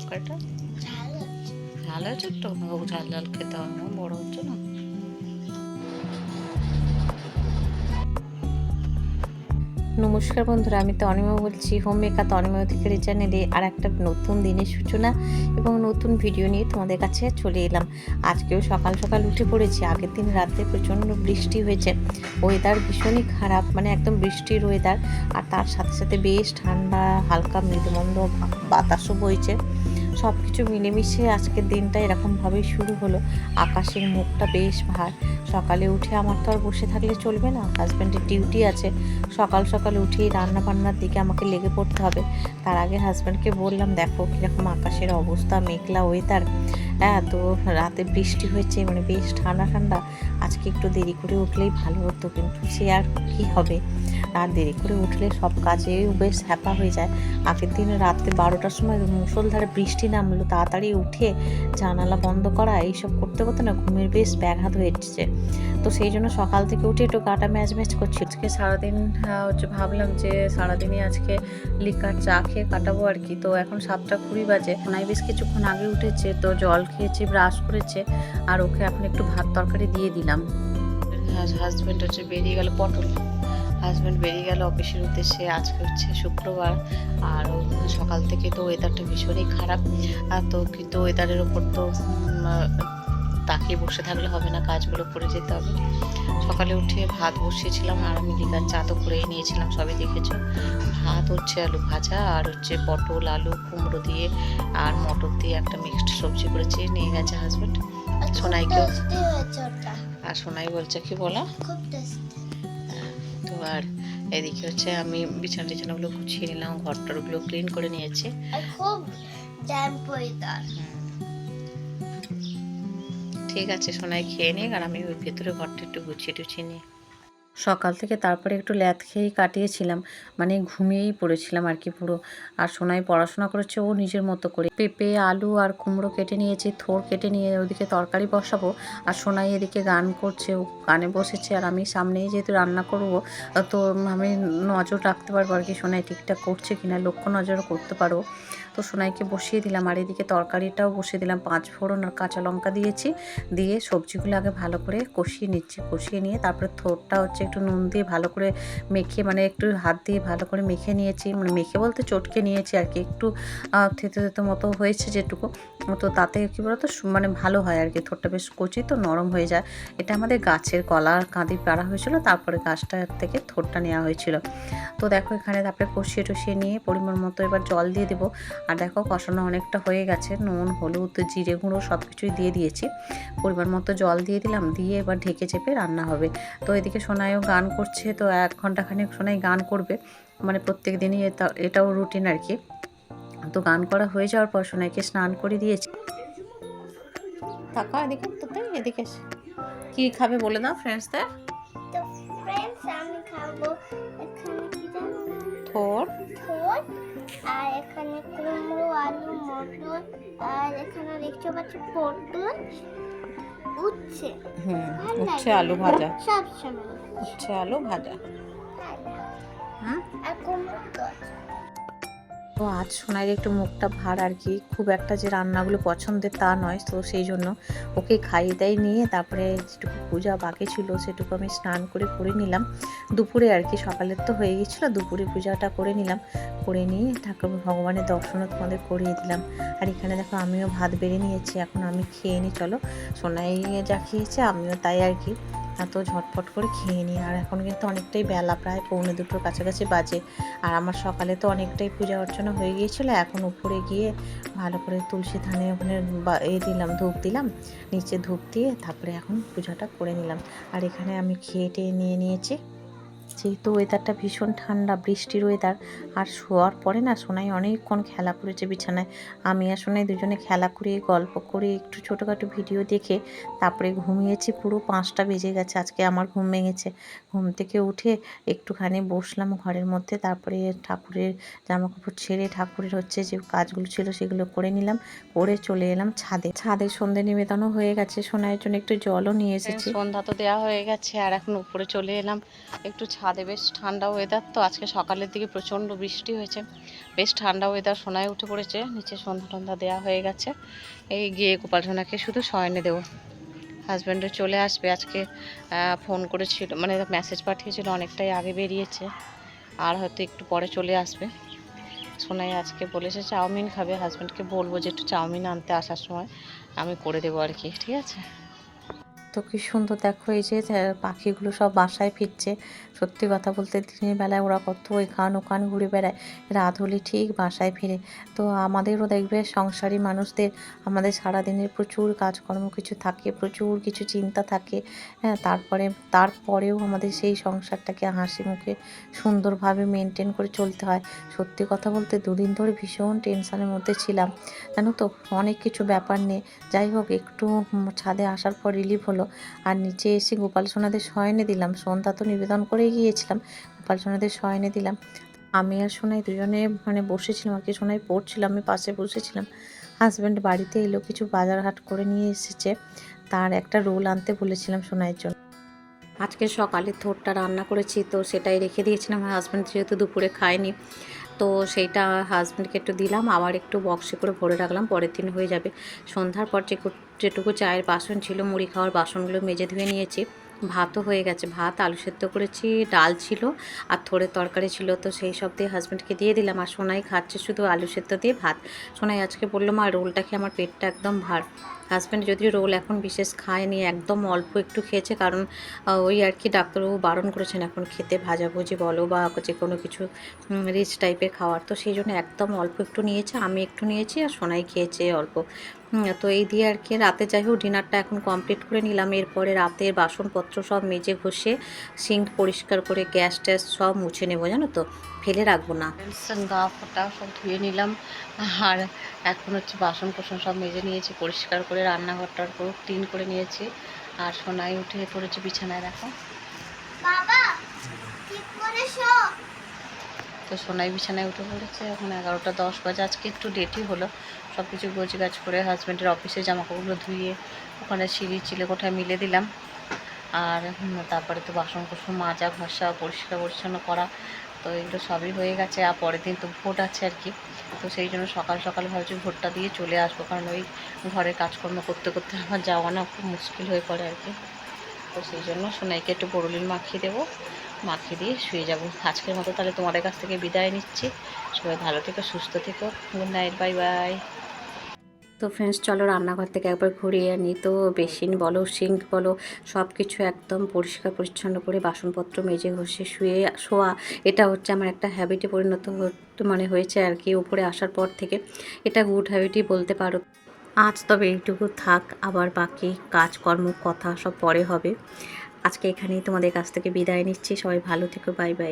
তরকারিটা? ঝাল হয়েছে একটু। ঝাল ঝাল খেতে না, বড় হচ্ছে না। নমস্কার বন্ধুরা, আমি তো তনিমা বলছি। হোম মেকার তনিমা অধিকারী চ্যানেলে আর একটা নতুন দিনের সূচনা এবং নতুন ভিডিও নিয়ে তোমাদের কাছে চলে এলাম। আজকেও সকাল সকাল উঠে পড়েছি। আগের দিন রাতে প্রচণ্ড বৃষ্টি হয়েছে। ওয়েদার ভীষণই খারাপ মানে একদম বৃষ্টির ওয়েদার আর তার সাথে সাথে বেশ ঠান্ডা, হালকা, মৃদুমন্দ বাতাসও বইছে। সব কিছু মিলেমিশে আজকের দিনটা এরকমভাবেই শুরু হলো। আকাশের মুখটা বেশ ভার। সকালে উঠে আমার তো আর বসে থাকলে চলবে না। হাজব্যান্ডের ডিউটি আছে। সকাল সকাল উঠেই রান্না বান্নার দিকে আমাকে লেগে পড়তে হবে। তার আগে হাজব্যান্ডকে বললাম, দেখো, কীরকম আকাশের অবস্থা, মেঘলা ওয়েদার হ্যাঁ তো রাতে বৃষ্টি হয়েছে মানে বেশ ঠান্ডা ঠান্ডা। আজকে একটু দেরি করে উঠলেই ভালো হতো, কিন্তু সে আর কী হবে? রাত দেরি করে উঠলে সব কাজে বেশ হ্যাপা হয়ে যায়। আগের দিন রাত্রে বারোটার সময় মুসলধারে বৃষ্টি নামলো, তাড়াতাড়ি উঠে জানালা বন্ধ করা, এইসব করতে করতে না ঘুমের বেশ ব্যাঘাত হয়ে এসছে। তো সেই জন্য সকাল থেকে উঠে একটু গাটা ম্যাচ ম্যাচ করছি। আজকে সারাদিন হচ্ছে ভাবলাম যে সারাদিনই আজকে লিকার চা খেয়ে কাটাবো আর কি। তো এখন সাতটা কুড়ি বাজে। ওনাই বেশ কিছুক্ষণ আগে উঠেছে, তো জল খেয়েছে, ব্রাশ করেছে, আর ওকে এখন একটু ভাত তরকারি দিয়ে দিলাম। হাজব্যান্ড হচ্ছে বেরিয়ে গেল পটল। হাজব্যান্ড বেরিয়ে গেল অফিসের উদ্দেশ্যে। আজকে হচ্ছে শুক্রবার। আর সকাল থেকে তো ওয়েদারটা ভীষণই খারাপ। আর তো কিন্তু ওয়েদারের ওপর তো তাকিয়ে বসে থাকলে হবে না কাজগুলো করে যেতে হবে। সকালে উঠে ভাত বসিয়েছিলাম আর আমি লিকার চা তো করেই নিয়েছিলাম সবই দেখেছ। ভাত হচ্ছে আলু ভাজা আর হচ্ছে পটল আলু কুমড়ো দিয়ে আর মটর দিয়ে একটা মিক্সড সবজি করেছি নিয়ে গেছে হাজব্যান্ড আর সোনাইকেও-। আর সোনাই বলছে কি বলো? খুব tasty। আর এদিকে হচ্ছে আমি বিছানা টিছানাগুলো গুছিয়ে নিলাম ঘর টরগুলো ক্লিন করে নিয়েছি। খুব। ঠিক আছে সোনাই খেয়ে নিক আর আমি ওই ভেতরে ঘরটা একটু গুছিয়ে টুছিয়ে নিই। সকাল থেকে তারপরে একটু ল্যাদ খেয়েই কাটিয়েছিলাম। মানে ঘুমিয়েই পড়েছিলাম আর কি পুরো। আর সোনাই পড়াশোনা করেছে, ও নিজের মতো করে। পেঁপে, আলু আর কুমড়ো কেটে নিয়েছি, থোর কেটে নিয়ে ওদিকে তরকারি বসাবো। আর সোনাই এদিকে গান করছে, ও গানে বসেছে। আর আমি সামনেই যেহেতু রান্না করব, তো আমি নজর রাখতে পারব আর কি সোনাই ঠিকঠাক করছে কিনা, লক্ষ্য নজরও করতে পারব। তো সোনাইকে বসিয়ে দিলাম। আর এদিকে তরকারিটাও বসিয়ে দিলাম। পাঁচ ফোড়ন আর কাঁচা লঙ্কা দিয়েছি। দিয়ে সবজিগুলো আগে ভালো করে কষিয়ে নিচ্ছি। কষিয়ে নিয়ে তারপরে থোরটা হচ্ছে একটু নুন দিয়ে ভালো করে মেখে মানে একটু হাত দিয়ে ভালো করে মেখে নিয়েছি। মানে মেখে বলতে চটকে নিয়েছি আর কি। একটু থেতে থেতে মতো হয়েছে যেটুকু। তো তাতে কী বলতো মানে ভালো হয় আর কি। থোরটা বেশ কচি তো, নরম হয়ে যায়। এটা আমাদের গাছের কলার কাঁদি পাড়া হয়েছিল, তারপরে গাছটা থেকে থোরটা নেওয়া হয়েছিল। তো দেখো এখানে তারপরে কষিয়ে টষিয়ে নিয়ে পরিমাণ মতো এবার জল দিয়ে দেবো। আর দেখো কষানো অনেকটা হয়ে গেছে। নুন, হলুদ, জিরে গুঁড়ো সব কিছুই দিয়ে দিয়েছি। পরিমাণ মতো জল দিয়ে দিলাম। দিয়ে এবার ঢেকে চেপে রান্না হবে। তো এদিকে সোনাইও গান করছে তো এক ঘন্টাখানেক সোনাই গান করবে। মানে প্রত্যেক দিনই এটা এটাও রুটিন আর কি। তো গান করা হয়ে যাওয়ার পর সোনাইকে স্নান করে দিয়েছি। তাকাও এদিকে তোতে এদিকে এসে। কি খাবে বলে দাও ফ্রেন্ডসদের তো? থোর। আর এখানে কুমড়ো আলু মটর আর এখানে দেখতে পাচ্ছি পটল উচ্ছে। হুম উচ্ছে আলু ভাজা। সব সময়। উচ্ছে আলু ভাজা। গাছ তো আজ সোনাইয়ের একটু মুখটা ভার আর কি, খুব একটা যে রান্নাগুলো পছন্দের তা নয়, তো সেই জন্য ওকে খাইয়ে দাই নিয়ে তারপরে যেটুকু পূজা বাকি ছিল সেটুকু আমি স্নান করে করে নিলাম। দুপুরে আর কি, সকালের তো হয়ে গেছিল, দুপুরে পূজাটা করে নিলাম। করে নিয়ে ঠাকুর ভগবানের দর্শনও তোমাদের করিয়ে দিলাম। আর এখানে দেখো আমিও ভাত বেড়ে নিয়েছি, এখন আমি খেয়ে নিই, চলো। সোনাই যা খেয়েছে, আমিও তাই আর কি। এত ঝটফট করে খেয়ে নিই, আর এখন কিন্তু অনেকটাই বেলা, প্রায় পৌনে দুটোর কাছাকাছি বাজে। আর আমার সকালে তো অনেকটাই পূজা অর্চনা হয়ে গিয়েছিল, এখন উপরে গিয়ে ভালো করে তুলসী থানে ওখানে এ দিলাম, ধূপ দিলাম, নিচে ধূপ দিয়ে তারপরে এখন পূজাটা করে নিলাম। আর এখানে আমি খেয়ে টেয়ে নিয়ে নিয়েছি। যেহেতু ওয়েদারটা ভীষণ ঠান্ডা বৃষ্টির ওয়েদার আর শোয়ার পরে না সোনাই অনেকক্ষণ খেলা করেছে বিছানায়। আমি আর সোনাই দুজনে খেলা করে গল্প করে একটু ছোটোখাটো ভিডিও দেখে তারপরে ঘুমিয়েছি পুরো পাঁচটা বেজে গেছে আজকে আমার ঘুম ভেঙেছে। ঘুম থেকে উঠে একটুখানি বসলাম ঘরের মধ্যে তারপরে ঠাকুরের জামা কাপড় ছেড়ে ঠাকুরের হচ্ছে যে কাজগুলো ছিল সেগুলো করে নিলাম করে চলে এলাম ছাদে। ছাদে সন্ধে নিবেদনও হয়ে গেছে সোনার জন্য একটু জলও নিয়ে এসেছি। সন্ধ্যা তো দেওয়া হয়ে গেছে আর এখন উপরে চলে এলাম একটু ছাদে বেশ ঠান্ডা ওয়েদার তো আজকে সকালের দিকে প্রচণ্ড বৃষ্টি হয়েছে। বেশ ঠান্ডা ওয়েদার সোনায় উঠে পড়েছে, নিচে সন্ধ্যা টন্ধা দেওয়া হয়ে গেছে। এই গিয়ে গোপাল সোনাকে শুধু শয়নে দেবো। হাজব্যান্ডও চলে আসবে আজকে ফোন করেছিল মানে মেসেজ পাঠিয়েছিল অনেকটাই আগে বেরিয়েছে। আর হয়তো একটু পরে চলে আসবে। সোনাই আজকে বলেছে চাউমিন খাবে। হাজব্যান্ডকে বলব যে একটু চাউমিন আনতে আসার সময় আমি করে দেবো আর কি, ঠিক আছে? তো কি সুন্দর দেখো এই যে পাখিগুলো সব বাসায় ফিরছে। সত্যি কথা বলতে দিনের বেলায় ওরা কত এখান ওখান ঘুরে বেড়ায়। রাত হলে ঠিক বাসায় ফিরে। তো আমাদেরও দেখবে সংসারী মানুষদের আমাদের সারাদিনের প্রচুর কাজকর্ম কিছু থাকে, প্রচুর কিছু চিন্তা থাকে। হ্যাঁ তারপরে, তারপরেও আমাদের সেই সংসারটাকে হাসি মুখে সুন্দরভাবে মেনটেন করে চলতে হয়। সত্যি কথা বলতে দুদিন ধরে ভীষণ টেনশনের মধ্যে ছিলাম। জানো তো, অনেক কিছু ব্যাপার নিয়ে। যাই হোক, একটু ছাদে আসার পর রিলিফ হলো। আর নিচে এসে গোপাল সোনাদের শয়নে দিলাম। সন্ধ্যা তো নিবেদন করে গিয়েছিলাম। গোপাল সোনাদের শয়নে দিলাম। আমি আর সোনাই দুজনে মানে বসেছিলাম। আর কি সোনাই পড়ছিলাম আমি পাশে বসেছিলাম। হাজব্যান্ড বাড়িতে এলো, কিছু বাজার হাট করে নিয়ে এসেছে। তার একটা রোল আনতে বলেছিলাম সোনাইয়ের জন্য। আজকে সকালে থোরটা রান্না করেছি, তো সেটাই রেখে দিয়েছিলাম। হাজব্যান্ড যেহেতু দুপুরে খায়নি তো সেইটা হাজব্যান্ডকে একটু দিলাম। আবার একটু বক্সে করে ভরে রাখলাম। পরের দিন হয়ে যাবে। সন্ধ্যার পর যেটুকু চায়ের বাসন ছিল, মুড়ি খাওয়ার বাসনগুলো মেজে ধুয়ে নিয়েছি। ভাতও হয়ে গেছে। ভাত, আলু সেদ্ধ করেছি, ডাল ছিল আর থোড়ের তরকারি ছিল। তো সেই সব দিয়ে হাজব্যান্ডকে দিয়ে দিলাম আর সোনাই খাচ্ছে শুধু আলু সেদ্ধ দিয়ে ভাত। সোনাই আজকে বলল, মা, রোলটা খেয়ে আমার পেটটা একদম ভার। হাজব্যান্ড যদি রোল এখন বিশেষ খায়নি, একদম অল্প একটু খেয়েছে কারণ ওই আর কি ডাক্তারবাবু বারণ করেছেন এখন খেতে, ভাজাভুজি বলো বা যে কোনো কিছু রিচ টাইপের খাওয়ার। তো সেই জন্য একদম অল্প একটু নিয়েছে, আমি একটু নিয়েছি আর সোনাই খেয়েছে অল্প। তো এই দিয়ে আর কি। রাতে যাই হোক ডিনারটা এখন কমপ্লিট করে নিলাম। এরপরে রাতের বাসনপত্র সব মেজে ঘষে সিঙ্ক পরিষ্কার করে গ্যাস ট্যাস সব মুছে নেব জানো তো? ফেলে রাখব না। গা ফোটা সব ধুয়ে নিলাম। আর এখন হচ্ছে বাসন কোসন সব মেজে নিয়েছি পরিষ্কার করে রান্নাঘরটার পুরো ক্লিন করে নিয়েছি। আর সোনাই উঠে পড়েছে বিছানায় দেখো। বাবা ঠিক করে শো তো সোনাই বিছানায় উঠে পড়েছে। এখন এগারোটা দশ বাজে। আজকে একটু লেটই হলো। সব কিছু গোছ গাছ করে হাজব্যান্ডের অফিসে জামাকাপড়গুলো ধুয়ে ওখানে সিঁড়ি চিলে কোঠায় মিলে দিলাম। আর তারপরে তো বাসন কুসন মাজা, ঘষা, পরিষ্কার পরিচ্ছন্ন করা। তো এগুলো সবই হয়ে গেছে। আর পরের দিন তো ভোট আছে আর কি। তো সেই জন্য সকাল সকাল ভাবছি ভোটটা দিয়ে চলে আসব। কারণ ওই ঘরে কাজকর্ম করতে করতে আমার যাওয়া না খুব মুশকিল হয়ে পড়ে আর কি। তো সেই জন্য সোনাইকে একটু বড়লিন মাখিয়ে দেবো। মাখিয়ে দিয়ে শুয়ে যাব। আজকের মতো তাহলে তোমাদের কাছ থেকে বিদায় নিচ্ছি। সবাই ভালো থেকো, সুস্থ থেকো। গুড নাইট বাই বাই তো ফ্রেন্ডস চলো রান্নাঘর থেকে একবার ঘুরিয়ে আনি। তো বেসিন বলো, সিঙ্ক বলো সব কিছু একদম পরিষ্কার পরিচ্ছন্ন করে বাসনপত্র মেজে ঘষে শুয়ে শোয়া। এটা হচ্ছে আমার একটা হ্যাবিটে পরিণত মানে হয়েছে আর কি উপরে আসার পর থেকে। এটা গুড হ্যাবিটই বলতে পারো। আজ তবে এইটুকু থাক, আবার বাকি কাজকর্ম, কথা সব পরে হবে। আজকে এখানেই তোমাদের কাছ থেকে বিদায় নিচ্ছি। সবাই ভালো থেকো বাই বাই।